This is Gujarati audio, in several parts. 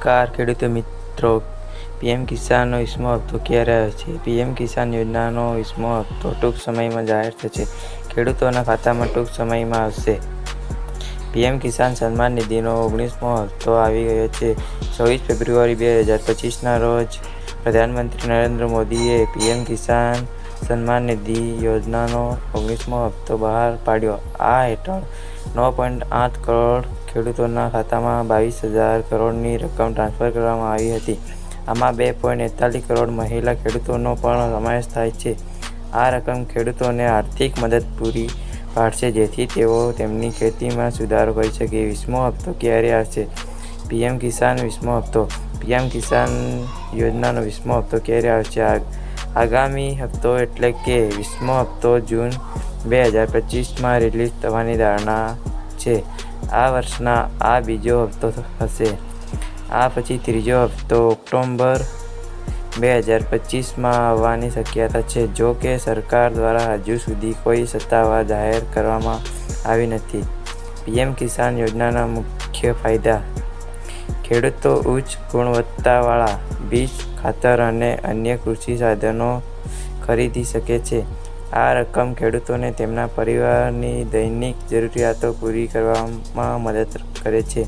નમસ્કાર ખેડૂત મિત્રો, પીએમ કિસાનનો વીસમો હપ્તો ક્યારે આવે છે? પીએમ કિસાન યોજનાનો વીસમો હપ્તો ટૂંક સમયમાં જાહેર થશે. ખેડૂતોના ખાતામાં ટૂંક સમયમાં આવશે. પીએમ કિસાન સન્માન નિધિનો ઓગણીસમો હપ્તો આવી ગયો છે. ચોવીસ ફેબ્રુઆરી બે હજાર પચીસના રોજ પ્રધાનમંત્રી નરેન્દ્ર મોદીએ પીએમ કિસાન સન્માન નિધિ યોજનાનો ઓગણીસમો હપ્તો બહાર પાડ્યો. આ હેઠળ નવ પોઈન્ટ આઠ કરોડ ખેડૂતોના ખાતામાં બાવીસ હજાર કરોડની રકમ ટ્રાન્સફર કરવામાં આવી હતી. આમાં બે પોઈન્ટ એકતાલીસ કરોડ મહિલા ખેડૂતોનો પણ સમાવેશ થાય છે. આ રકમ ખેડૂતોને આર્થિક મદદ પૂરી પાડશે, જેથી તેઓ તેમની ખેતીમાં સુધારો કરી શકે. વીસમો હપ્તો ક્યારે આવશે? પીએમ કિસાન વીસમો હપ્તો. પીએમ કિસાન યોજનાનો વીસમો હપ્તો ક્યારે આવશે? આગામી હપ્તો એટલે કે વીસમો હપ્તો જૂન બે હજાર પચીસમાં રિલીઝ થવાની ધારણા છે. આ વર્ષના આ બીજો હપ્તો હશે. આ પછી ત્રીજો હપ્તો ઓક્ટોબર બે હજાર પચીસમાં આવવાની શક્યતા છે, જો કે સરકાર દ્વારા હજુ સુધી કોઈ સત્તાવાર જાહેર કરવામાં આવી નથી. પીએમ કિસાન યોજનાના મુખ્ય ફાયદા. ખેડૂતો ઉચ્ચ ગુણવત્તાવાળા, બીજ, ખાતર અને અન્ય કૃષિ સાધનો ખરીદી શકે છે. આ રકમ ખેડૂતોને તેમના પરિવારની દૈનિક જરૂરિયાતો પૂરી કરવામાં મદદ કરે છે.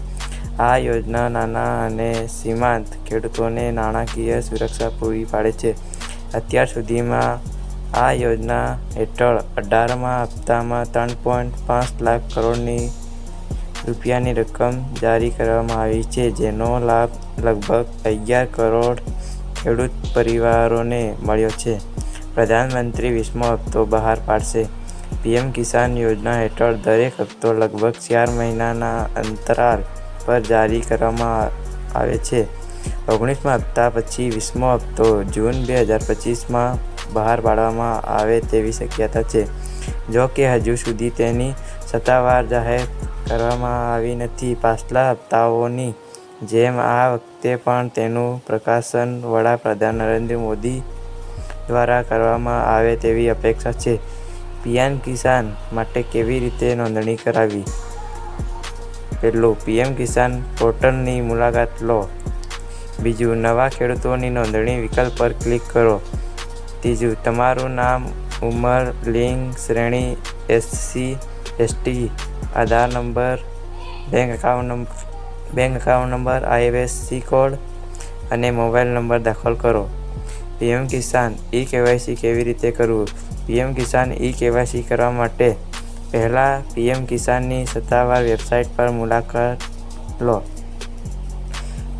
આ યોજના નાના અને સીમાંત ખેડૂતોને નાણાકીય સુરક્ષા પૂરી પાડે છે. અત્યાર સુધીમાં આ યોજના હેઠળ અઢારમાં હપ્તામાં ત્રણ પોઈન્ટ પાંચ લાખ કરોડની રૂપિયાની રકમ જારી કરવામાં આવી છે, જેનો લાભ લગભગ અગિયાર કરોડ ખેડૂત પરિવારોને મળ્યો છે. પ્રધાનમંત્રી વીસમો હપ્તો બહાર પાડશે. પીએમ કિસાન યોજના હેઠળ દરેક હપ્તો લગભગ ચાર મહિનાના અંતરાલ પર જારી કરવામાં આવે છે. ઓગણીસમા હપ્તા પછી વીસમો હપ્તો જૂન બે હજાર પચીસમાં બહાર પાડવામાં આવે તેવી શક્યતા છે. જો કે હજુ સુધી તેની સત્તાવાર જાહેર કરવામાં આવી નથી. પાછલા હપ્તાઓની જેમ આ વખતે પણ તેનું પ્રકાશન વડાપ્રધાન નરેન્દ્ર મોદી દ્વારા કરવામાં આવે તેવી અપેક્ષા છે. પીએમ કિસાન માટે કેવી રીતે નોંધણી કરાવવી પહેલું, પીએમ કિસાન પોર્ટલની મુલાકાત લો. બીજું, નવા ખેડૂતોની નોંધણી વિકલ્પ પર ક્લિક કરો. ત્રીજું, તમારું નામ, ઉંમર, લિંગ, શ્રેણી SC ST Aadhaar number, bank account number bank account number IFSC code અને મોબાઈલ નંબર દાખલ કરો. પીએમ કિસાન ઈ કેવાયસી કેવી રીતે કરવું? પીએમ કિસાન ઈ કેવાયસી કરવા માટે પહેલાં પીએમ કિસાનની સત્તાવાર વેબસાઇટ પર મુલાકાત લો.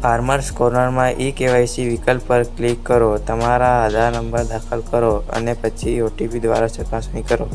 ફાર્મર્સ કોર્નરમાં ઈ કેવાયસી વિકલ્પ પર ક્લિક કરો. તમારા આધાર નંબર દાખલ કરો અને પછી ઓટીપી દ્વારા ચકાસણી કરો.